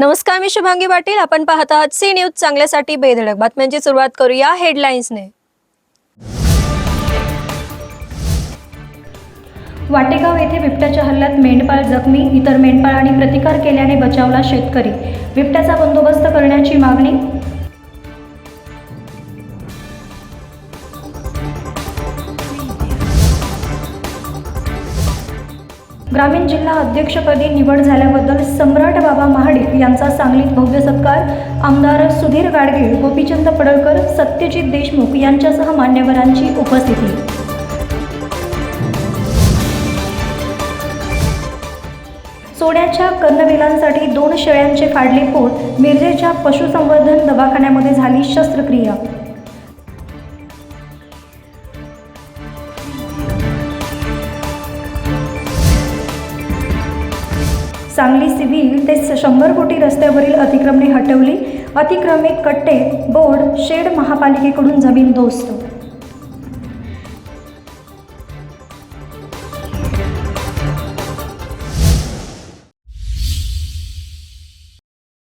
नमस्कार मी शुभांगी पाटील. आपण पाहत आहात सी न्यूज. चांगल्यासाठी बेधडक बातम्यांची सुरुवात करूया हेडलाईन्सने. वाटेगाव येथे बिबट्याच्या हल्ल्यात मेंढपाळ जखमी इतर मेंढपाळांनी प्रतिकार केल्याने बचावला शेतकरी. बिबट्याचा बंदोबस्त करण्याची मागणी? ग्रामीण जिल्हा अध्यक्षपदी निवड झाल्याबद्दल सम्राट बाबा महाडिक यांचा सांगलीत भव्य सत्कार आमदार सुधीर गाडगीळ गोपीचंद पडळकर सत्यजित देशमुख यांच्यासह मान्यवरांची उपस्थिती. सोन्याच्या कर्णवेलांसाठी दोन शेळ्यांचे काढले पोट मिरजेच्या पशुसंवर्धन दवाखान्यामध्ये झाली शस्त्रक्रिया. सांगली सिव्हिल ते शंभर कोटी रस्त्यावरील अतिक्रमणे हटवली. अतिक्रमित कट्टे बोर्ड शेड महापालिकेकडून जमीन दोस्त.